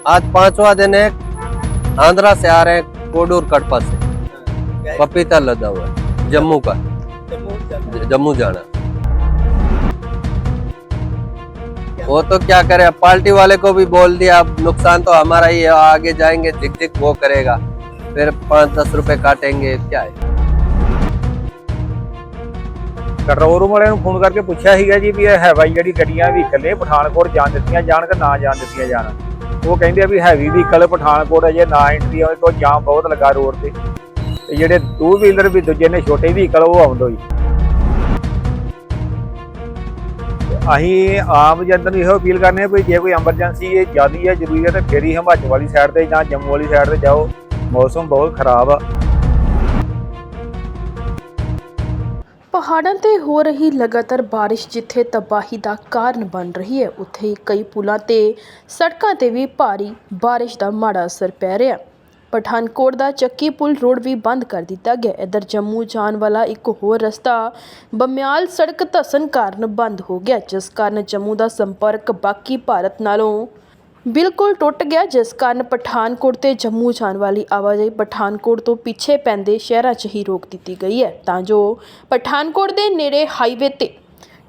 आज पांचवा दिन है आंध्रा से आ रहे हैं कोडूर कटपा से पपीता लदा हुआ है जम्मू का ज- जम्मू जाना वो तो क्या करे अब पार्टी वाले को भी बोल दिया अब नुकसान तो हमारा ही है आगे जाएंगे झिक झिक वो करेगा फिर पाँच दस रुपए काटेंगे क्या है ਕੰਟਰੋਲ ਰੂਮ ਵਾਲਿਆਂ ਨੂੰ ਫੋਨ ਕਰਕੇ ਪੁੱਛਿਆ ਸੀਗਾ ਜੀ ਵੀ ਇਹ ਹੈਵਾਈ ਜਿਹੜੀ ਗੱਡੀਆਂ ਵਹੀਕਲ ਨੇ ਪਠਾਨਕੋਟ ਜਾਣ ਦਿੱਤੀਆਂ ਜਾਣ ਕਿ ਨਾ ਜਾਣ ਦਿੱਤੀਆਂ ਜਾਣ ਉਹ ਕਹਿੰਦੇ ਆ ਵੀ ਹੈਵੀ ਵਹੀਕਲ ਪਠਾਨਕੋਟ ਅਜੇ ਨਾ ਐਂਟਰੀ ਹੋਏ ਤੋਂ ਜਾਮ ਬਹੁਤ ਲੱਗਾ ਰੋਡ ਤੇ। ਤੇ ਜਿਹੜੇ ਟੂ ਵੀਲਰ ਵੀ ਦੂਜੇ ਨੇ ਛੋਟੇ ਵਹੀਕਲ, ਉਹ ਆਉਂਦੇ ਹੀ। ਅਸੀਂ ਆਮ ਜਨਤਾ ਨੂੰ ਇਹੋ ਅਪੀਲ ਕਰਨੇ ਆ ਵੀ ਜੇ ਕੋਈ ਐਮਰਜੈਂਸੀ ਇਹ ਜ਼ਿਆਦੀ ਹੈ, ਜ਼ਰੂਰੀ ਹੈ, ਤਾਂ ਫੇਰ ਹੀ ਹਿਮਾਚਲ ਵਾਲੀ ਸਾਈਡ ਤੇ ਜਾਂ ਜੰਮੂ ਵਾਲੀ ਸਾਈਡ ਤੇ ਜਾਓ। ਮੌਸਮ ਬਹੁਤ ਖਰਾਬ ਆ। ਪਹਾੜਾਂ ਤੇ ਹੋ ਰਹੀ ਲਗਾਤਾਰ ਬਾਰਿਸ਼ ਜਿੱਥੇ ਤਬਾਹੀ ਦਾ ਕਾਰਨ ਬਣ ਰਹੀ ਹੈ, ਉੱਥੇ ਹੀ ਕਈ ਪੁਲਾਂ ਤੇ ਸੜਕਾਂ ਤੇ ਵੀ ਭਾਰੀ ਬਾਰਿਸ਼ ਦਾ ਮਾੜਾ ਅਸਰ ਪੈ ਰਿਹਾ ਪਠਾਨਕੋਟ ਦਾ ਚੱਕੀ ਪੁਲ ਰੋਡ ਵੀ ਬੰਦ ਕਰ ਦਿੱਤਾ ਗਿਆ। ਇਧਰ ਜੰਮੂ ਜਾਣ ਵਾਲਾ ਇੱਕ ਹੋਰ ਰਸਤਾ ਬਮਿਆਲ ਸੜਕ ਧਸਣ ਕਾਰਨ ਬੰਦ ਹੋ ਗਿਆ, ਜਿਸ ਕਾਰਨ ਜੰਮੂ ਦਾ ਸੰਪਰਕ ਬਾਕੀ ਭਾਰਤ ਨਾਲੋਂ ਬਿਲਕੁਲ ਟੁੱਟ ਗਿਆ, ਜਿਸ ਕਾਰਨ ਪਠਾਨਕੋਟ ਤੇ ਜੰਮੂ ਜਾਣ ਵਾਲੀ ਆਵਾਜਾਈ ਪਠਾਨਕੋਟ ਤੋਂ ਪਿੱਛੇ ਪੈਂਦੇ ਸ਼ਹਿਰਾਂ 'ਚ ਹੀ ਰੋਕ ਦਿੱਤੀ ਗਈ ਹੈ। ਤਾਂ ਜੋ ਪਠਾਨਕੋਟ ਦੇ ਨੇੜੇ ਹਾਈਵੇ ਤੇ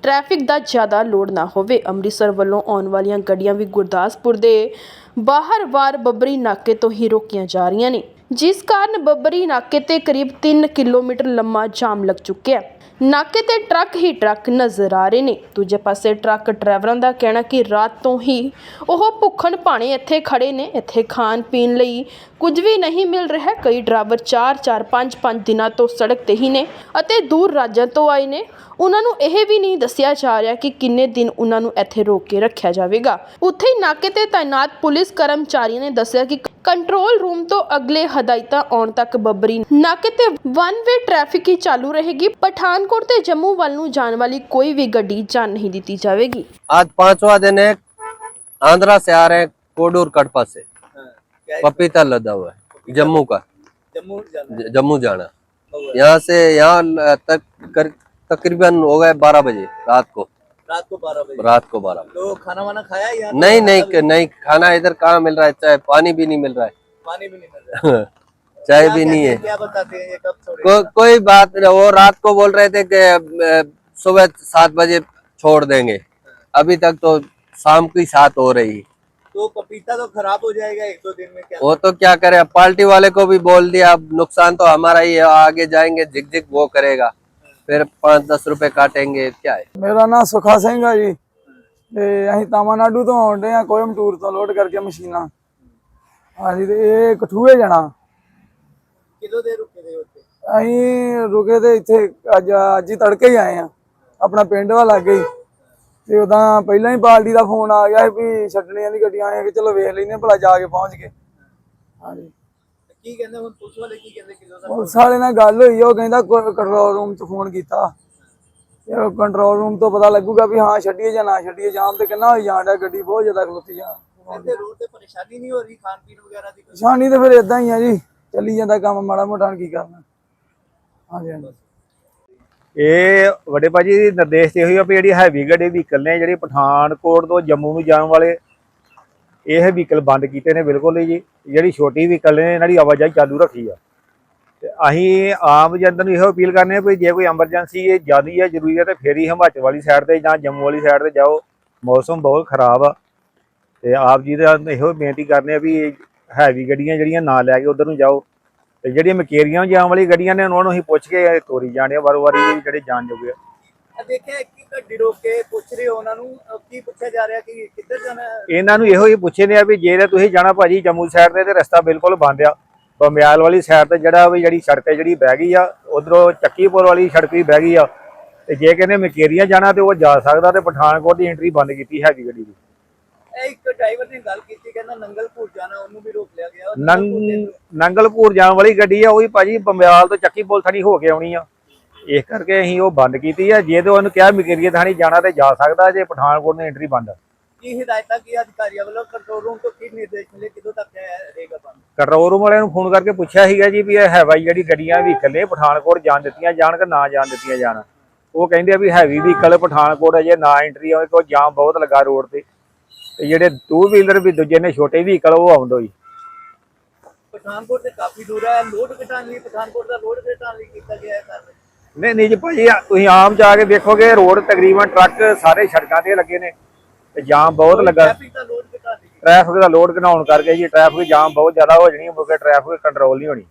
ਟ੍ਰੈਫਿਕ ਦਾ ਜ਼ਿਆਦਾ ਲੋਡ ਨਾ ਹੋਵੇ, ਅੰਮ੍ਰਿਤਸਰ ਵੱਲੋਂ ਆਉਣ ਵਾਲੀਆਂ ਗੱਡੀਆਂ ਵੀ ਗੁਰਦਾਸਪੁਰ ਦੇ ਬਾਹਰ-ਵਾਰ ਬੱਬਰੀ ਨਾਕੇ ਤੋਂ ਹੀ ਰੋਕੀਆਂ ਜਾ ਰਹੀਆਂ ਨੇ, ਜਿਸ ਕਾਰਨ ਬੱਬਰੀ ਨਾਕੇ ਤੇ ਕਰੀਬ 3 ਕਿਲੋਮੀਟਰ ਲੰਮਾ ਜਾਮ ਲੱਗ ਚੁੱਕਿਆ ਨਾਕੇ ਤੇ ਟਰੱਕ ਹੀ ਟਰੱਕ ਨਜ਼ਰ ਆ ਰਹੇ ਨੇ। ਦੂਜੇ ਪਾਸੇ ਟਰੱਕ ਡਰਾਈਵਰਾਂ ਦਾ ਕਹਿਣਾ ਕਿ ਰਾਤ ਤੋਂ ਹੀ ਉਹ ਭੁੱਖਣ ਭਾਣੇ ਇੱਥੇ ਖੜੇ ਨੇ। ਇੱਥੇ ਖਾਣ ਪੀਣ ਲਈ ਕੁਝ ਵੀ ਨਹੀਂ ਮਿਲ ਰਿਹਾ। ਕਈ ਡਰਾਈਵਰ 4 4 5 5 ਦਿਨਾਂ ਤੋਂ ਸੜਕ ਤੇ ਹੀ ਨੇ ਅਤੇ ਦੂਰ ਰਾਜਾਂ ਤੋਂ ਆਏ ਨੇ। ਉਹਨਾਂ ਨੂੰ ਇਹ ਵੀ ਨਹੀਂ ਦੱਸਿਆ ਜਾ ਰਿਹਾ ਕਿ ਕਿੰਨੇ ਦਿਨ ਉਹਨਾਂ ਨੂੰ ਇੱਥੇ ਰੋਕ ਕੇ ਰੱਖਿਆ ਜਾਵੇਗਾ। ਉੱਥੇ ਹੀ ਨਾਕੇ ਤੇ ਤਾਇਨਾਤ ਪੁਲਿਸ ਕਰਮਚਾਰੀਆਂ ਨੇ ਦੱਸਿਆ ਕਿ ਕੰਟਰੋਲ ਰੂਮ ਤੋਂ ਅਗਲੇ ਹਦਾਇਤਾਂ ਆਉਣ ਤੱਕ ਬੱਬਰੀ ਨਾਕੇ ਤੇ ਵਨ ਵੇ ਟ੍ਰੈਫਿਕ ਹੀ ਚਾਲੂ ਰਹੇਗੀ ਪਠਾਨਕੋਟ ਤੇ ਜੰਮੂ ਵੱਲ ਨੂੰ ਜਾਣ ਵਾਲੀ ਕੋਈ ਵੀ ਗੱਡੀ ਜਾਣ ਨਹੀਂ ਦਿੱਤੀ ਜਾਵੇਗੀ आज पांचवा दिन है आंध्रा से आ रहे हैं कोडूर कटपा से पपीता लदा हुआ है जम्मू का जम्मू जाना ज- जम्मू जाना है। यहाँ से यहाँ ल- तक कर, तकरीबन हो गए बारह बजे रात को रात को बारह बजे। रात को बारह तो खाना वाना खाया यहाँ नहीं नहीं नहीं खाना इधर कहाँ मिल रहा है? चाय पानी भी नहीं मिल रहा है। पानी भी नहीं मिल रहा है। चाय भी नहीं है। क्या बताते हैं ये कब को, कोई बात नहीं वो रात को बोल रहे थे कि सुबह सात बजे छोड़ देंगे। अभी तक तो शाम की सात हो रही तो पपीता तो खराब हो जाएगा एक दो दिन में क्या? वो तो क्या करे अब पार्टी वाले को भी बोल दिया अब नुकसान तो हमारा ही है आगे जाएँगे झिक झिक वो करेगा। ਫਿਰ 5-10 ਰੁਪਏ ਕਾਟेंगे ਕਿਆ ਹੈ? ਮੇਰਾ ਨਾਮ ਸੁਖਾ ਸਿੰਘ ਹੈ ਜੀ। ਤੇ ਅਸੀਂ ਤਾਮਨਾਡੂ ਤੋਂ ਆਉਂਦੇ ਆ ਕੋਇਮਟੂਰ ਤੋਂ ਲੋਡ ਕਰਕੇ ਮਸ਼ੀਨਾਂ। ਹਾਂਜੀ ਤੇ ਇਹ ਕਠੂਏ ਜਾਣਾ। ਕਿਦੋਂ ਦੇ ਰੁਕੇ ਦੇ ਉੱਤੇ ਅਸੀਂ ਰੁਕੇ ਤੇ ਇੱਥੇ ਅੱਜ ਅੱਜ ਹੀ ਤੜਕੇ ਹੀ ਆਏ ਆ। ਆਪਣਾ ਪਿੰਡ ਵਾ ਲੱਗ ਤੇ ਉਦਾਂ ਪਹਿਲਾਂ ਹੀ ਪਾਰਟੀ ਦਾ ਫੋਨ ਆ ਗਿਆ ਵੀ ਛੱਡਣੀਆਂ ਦੀ ਗੱਡੀਆਂ ਆਏ ਕਿ ਚਲੋ ਵੇਖ ਲੈਨੇ ਭਲਾ ਜਾ ਕੇ ਪਹੁੰਚ ਗਏ। ਹਾਂਜੀ। ਪੁਲਿਸ ਵਾਲੇ ਨਾਲ ਗੱਲ ਹੋਈ ਉਹ ਕਹਿੰਦਾ ਕੰਟਰੋਲ ਰੂਮ 'ਚ ਫੋਨ ਕੀਤਾ। ਇਹ ਕੰਟਰੋਲ ਰੂਮ ਤੋਂ ਪਤਾ ਲੱਗੂਗਾ ਵੀ ਹਾਂ ਛੱਡੀਏ ਜਾਂ ਨਾ ਛੱਡੀਏ ਜਾਮ ਤੇ ਕਿੰਨਾ ਹੋਈ ਜਾਂਦਾ ਗੱਡੀ ਬਹੁਤ ਜ਼ਿਆਦਾ ਖਲੋਤੀ ਜਾ ਪਰੇਸ਼ਾਨੀ ਤੇ ਫਿਰ ਇਦਾਂ ਹੀ ਆ ਜੀ ਚੱਲੀ ਜਾਂਦਾ ਕੰਮ ਮਾੜਾ ਮੋਟਾ ਕੀ ਕਰਨਾ। ਹਾਂਜੀ ਇਹ ਵੱਡੇ ਭਾਜੀ ਨਿਰਦੇਸ਼ ਤੇ ਹੋਈ ਆ ਵੀ ਜਿਹੜੀ ਹੈਵੀ ਗੱਡੀ ਵਹੀਕਲ ਨੇ ਜਿਹੜੀ ਪਠਾਨਕੋਟ ਤੋਂ ਜੰਮੂ ਨੂੰ ਜਾਣ ਵਾਲੇ ਇਹ ਵਹੀਕਲ ਬੰਦ ਕੀਤੇ ਨੇ ਬਿਲਕੁਲ ਹੀ ਜੀ। ਜਿਹੜੀ ਛੋਟੀ ਵਹੀਕਲ ਨੇ, ਇਹਨਾਂ ਦੀ ਆਵਾਜਾਈ ਚਾਲੂ ਰੱਖੀ ਆ। ਤੇ ਅਸੀਂ ਆਮ ਜਨਤਾ ਨੂੰ ਇਹੋ ਅਪੀਲ ਕਰਨੇ ਆ ਵੀ ਜੇ ਕੋਈ ਐਮਰਜੈਂਸੀ ਇਹ ਜ਼ਿਆਦੀ ਹੈ ਜ਼ਰੂਰੀ ਹੈ ਤੇ ਫੇਰ ਹੀ ਹਿਮਾਚਲ ਵਾਲੀ ਸਾਈਡ ਤੇ ਜਾਂ ਜੰਮੂ ਵਾਲੀ ਸਾਈਡ ਤੇ ਜਾਓ। ਮੌਸਮ ਬਹੁਤ ਖਰਾਬ ਆ। ਤੇ ਆਪ ਜੀ ਦਾ ਇਹੋ ਬੇਨਤੀ ਕਰਨੇ ਆ ਵੀ ਹੈਵੀ ਗੱਡੀਆਂ ਜਿਹੜੀਆਂ ਨਾ ਲੈ ਕੇ ਉਧਰ ਨੂੰ ਜਾਓ। ਤੇ ਜਿਹੜੀਆਂ ਮਕੇਰੀਆਂ ਜਾਣ ਵਾਲੀ ਗੱਡੀਆਂ ਨੇ, ਉਹਨਾਂ ਨੂੰ ਅਸੀਂ ਪੁੱਛ ਕੇ ਤੋਰੀ ਜਾਣੇ ਵਾਰ-ਵਾਰੀ ਜਿਹੜੇ ਜਾਣ ਜੋਗੇ ਆ। ਦੇਖਿਆ, ਇੱਕ ਗੱਡੀ ਰੋਕ ਪੁੱਛ ਜਾਣਾ ਇਹਨਾਂ ਨੂੰ ਇਹੋ ਹੀ ਪੁੱਛਦੇ ਆ ਵੀ ਜੇ ਤੁਸੀਂ ਜਾਣਾ ਭਾਜੀ ਜੰਮੂ ਸਾਈਡ ਤੇ ਤੇ ਰਸਤਾ ਬਿਲਕੁਲ ਬੰਦ ਆ। ਬਮਿਆਲ ਵਾਲੀ ਸਾਈਡ ਤੇ ਜਿਹੜਾ ਵੀ ਜਿਹੜੀ ਸੜਕ ਹੈ ਜਿਹੜੀ ਬਹਿ ਗਈ ਆ ਉਧਰੋਂ ਚੱਕੀਪੁਰ ਵਾਲੀ ਸੜਕ ਵੀ ਬਹਿ ਗਈ ਆ। ਤੇ ਜੇ ਕਹਿੰਦੇ ਮਕੇਰੀਆਂ ਜਾਣਾ ਤੇ ਉਹ ਜਾ ਸਕਦਾ ਤੇ ਪਠਾਨਕੋਟ ਦੀ ਐਂਟਰੀ ਬੰਦ ਕੀਤੀ ਹੈਗੀ ਗੱਡੀ ਦੀ। ਇੱਕ ਡਰਾਈਵਰ ਨੇ ਗੱਲ ਕੀਤੀ ਕਹਿੰਦਾ ਨੰਗਲਪੁਰ ਜਾਣਾ ਉਹਨੂੰ ਵੀ ਰੋਕ ਲਿਆ ਗਿਆ। ਨੰਗਲਪੁਰ ਜਾਣ ਵਾਲੀ ਗੱਡੀ ਆ ਉਹ ਵੀ ਭਾਜੀ ਬੰਬਿਆਲ ਤੋਂ ਚੱਕੀ ਪੁਲ ਥੜੀ ਹੋ ਕੇ ਆਉਣੀ ਆ। ਇਸ ਕਰਕੇ ਅਸੀਂ ਉਹ ਬੰਦ ਕੀਤੀ ਆ। ਜੇ ਤੇ ਉਹਨੂੰ ਕਿਹਾ ਮਕੇਰੀਆਂ ਥਾਣੀ ਜਾਣਾ ਤੇ ਜਾ ਸਕਦਾ ਜੇ ਪਠਾਨਕੋਟ ਦੀ ਐਂਟਰੀ ਬੰਦ। ਕੀ ਹਦਾਇਤਾਂ ਕੀ ਅਧਿਕਾਰੀਆਂ ਵੱਲੋਂ? ਕੰਟਰੋਲ ਰੂਮ ਤੋਂ ਕੀ ਨਿਰਦੇਸ਼ ਮਿਲੇ? ਕਿਦੋਂ ਤੱਕ ਰਹੇਗਾ ਬੰਦ? ਕੰਟਰੋਲ ਰੂਮ ਵਾਲਿਆਂ ਨੂੰ ਫੋਨ ਕਰਕੇ ਪੁੱਛਿਆ ਸੀਗਾ ਜੀ ਵੀ ਇਹ ਹੈਵਾਈ ਜਿਹੜੀ ਗੱਡੀਆਂ ਵਹੀਕਲ ਨੇ ਪਠਾਨਕੋਟ ਜਾਣ ਦਿੱਤੀਆਂ ਜਾਣ ਕਿ ਨਾ ਜਾਣ ਦਿੱਤੀਆਂ ਜਾਣ? ਉਹ ਕਹਿੰਦੇ ਆ ਵੀ ਹੈਵੀ ਵਹੀਕਲ ਪਠਾਨਕੋਟ ਅਜੇ ਨਾ ਐਂਟਰੀ ਹੋਏ ਕਿਉਂ ਜਾਮ ਬਹੁਤ ਲੱਗਾ ਰੋਡ ਤੇ। ਤੇ ਜਿਹੜੇ ਟੂ ਵੀਲਰ ਵੀ ਦੂਜੇ ਨੇ ਛੋਟੇ ਵਹੀਕਲ ਉਹ ਆਉਂਦੋ ਜੀ ਪਠਾਨਕੋਟ ਤੇ ਕਾਫੀ ਦੂਰ ਹੈ। ਲੋਡ ਘਟਾਉਣ ਲਈ ਪਠਾਨਕੋਟ ਦਾ ਲੋਡ ਘਟਾਉਣ ਲਈ ਕੀਤਾ ਗਿਆ ਹੈ ਕਾਰਵਾਈ। ਨਹੀਂ ਨਹੀਂ ਜੀ ਭਾਜੀ ਤੁਸੀਂ ਆਮ ਜਾ ਕੇ ਦੇਖੋਗੇ ਰੋਡ ਤਕਰੀਬਨ ਟਰੱਕ ਸਾਰੇ ਸੜਕਾਂ ਤੇ ਲੱਗੇ ਨੇ ਤੇ ਜਾਮ ਬਹੁਤ ਲੱਗਾ। ਟ੍ਰੈਫਿਕ ਦਾ ਲੋਡ ਘਟਾ ਲਈ ਟ੍ਰੈਫਿਕ ਦਾ ਲੋਡ ਘਟਾਉਣ ਕਰਕੇ ਜੀ ਟ੍ਰੈਫਿਕ ਜਾਮ ਬਹੁਤ ਜ਼ਿਆਦਾ ਹੋ ਜਣੀ ਮੁਕੇ ਟ੍ਰੈਫਿਕ ਕੰਟਰੋਲ ਨਹੀਂ ਹੋਣੀ।